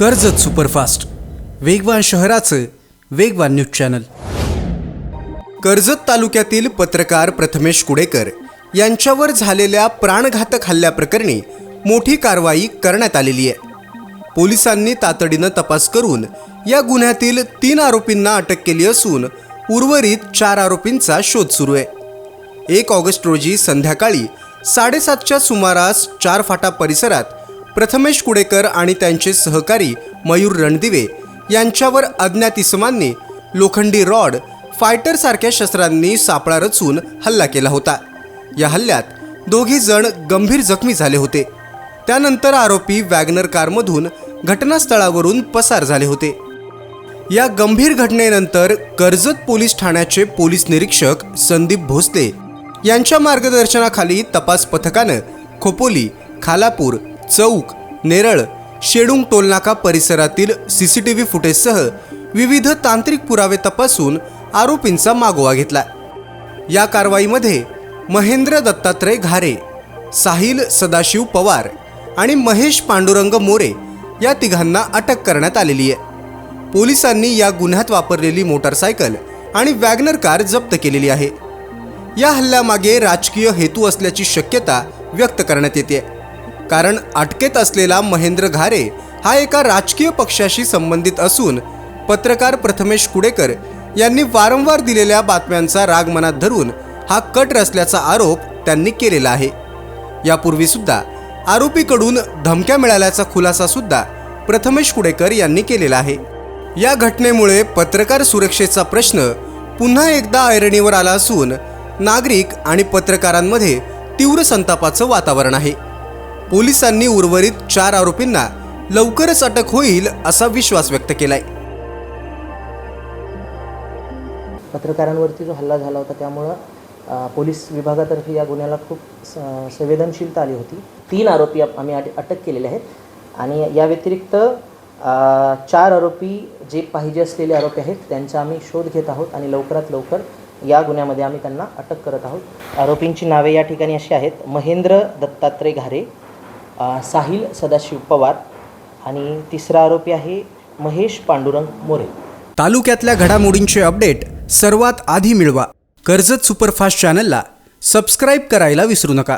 Karjat superfast. वेगवान शहराचं वेगवान न्यूज चॅनल. कर्जत तालुक्यातील पत्रकार प्रथमेश कुडेकर यांच्यावर झालेल्या प्राणघातक हल्ल्याप्रकरणी मोठी कारवाई करण्यात आलेली आहे. पोलिसांनी तातडीनं तपास करून या गुन्ह्यातील तीन आरोपींना अटक केली असून उर्वरित चार आरोपींचा शोध सुरू आहे. एक ऑगस्ट रोजी संध्याकाळी साडेसातच्या सुमारास चार फाटा परिसरात प्रथमेश कुडेकर आणि त्यांचे सहकारी मयूर रणदिवे यांच्यावर अज्ञात इसमांनी लोखंडी रॉड फायटरसारख्या शस्त्रांनी सापळा रचून हल्ला केला होता. या हल्ल्यात दोघी जण गंभीर जखमी झाले होते. त्यानंतर आरोपी वॅगनर कारमधून घटनास्थळावरून पसार झाले होते. या गंभीर घटनेनंतर कर्जत पोलीस ठाण्याचे पोलीस निरीक्षक संदीप भोसले यांच्या मार्गदर्शनाखाली तपास पथकानं खोपोली खालापूर चौक नेरळ शेडुंग टोलनाका परिसरातील सी सी टी व्ही फुटेजसह विविध तांत्रिक पुरावे तपासून आरोपींचा मागोवा घेतला. या कारवाईमध्ये महेंद्र दत्तात्रय घारे साहिल सदाशिव पवार आणि महेश पांडुरंग मोरे या तिघांना अटक करण्यात आलेली आहे. पोलिसांनी या गुन्ह्यात वापरलेली मोटारसायकल आणि वॅगनर कार जप्त केलेली आहे. या हल्ल्यामागे राजकीय हेतू असल्याची शक्यता व्यक्त करण्यात येते. कारण अटकेत असलेला महेंद्र घारे हा एका राजकीय पक्षाशी संबंधित असून पत्रकार प्रथमेश कुडेकर यांनी वारंवार दिलेल्या बातम्यांचा राग मनात धरून हा कट रचल्याचा आरोप त्यांनी केलेला आहे. यापूर्वी सुद्धा आरोपीकडून धमक्या मिळाल्याचा खुलासा सुद्धा प्रथमेश कुडेकर यांनी केलेला आहे. या घटनेमुळे पत्रकार सुरक्षेचा प्रश्न पुन्हा एकदा ऐरणीवर आला असून नागरिक आणि पत्रकारांमध्ये तीव्र संतापाचं वातावरण आहे. पोलिसांनी उर्वरित चार आरोपींना लवकरच अटक होईल असा विश्वास व्यक्त केलाय. पत्रकारांवरती जो हल्ला झाला होता त्यामुळं पोलीस विभागातर्फे या गुन्ह्याला खूप स- संवेदनशीलता आली होती. तीन आरोपी आम्ही अटक केलेले आहेत. आणि या व्यतिरिक्त चार आरोपी जे पाहिजे असलेले आरोपी आहेत त्यांचा आम्ही शोध घेत आहोत आणि लवकरात लवकर या गुन्ह्यामध्ये आम्ही त्यांना अटक करत आहोत. आरोपींची नावे या ठिकाणी अशी आहेत. महेंद्र दत्तात्रय घारे साहिल सदाशिव पवार आणि तिसरा आरोपी आहे महेश पांडुरंग मोरे. तालुक्यातल्या घडामोडींचे अपडेट सर्वात आधी मिळवा. कर्जत सुपरफास्ट चॅनलला सबस्क्राईब करायला विसरू नका.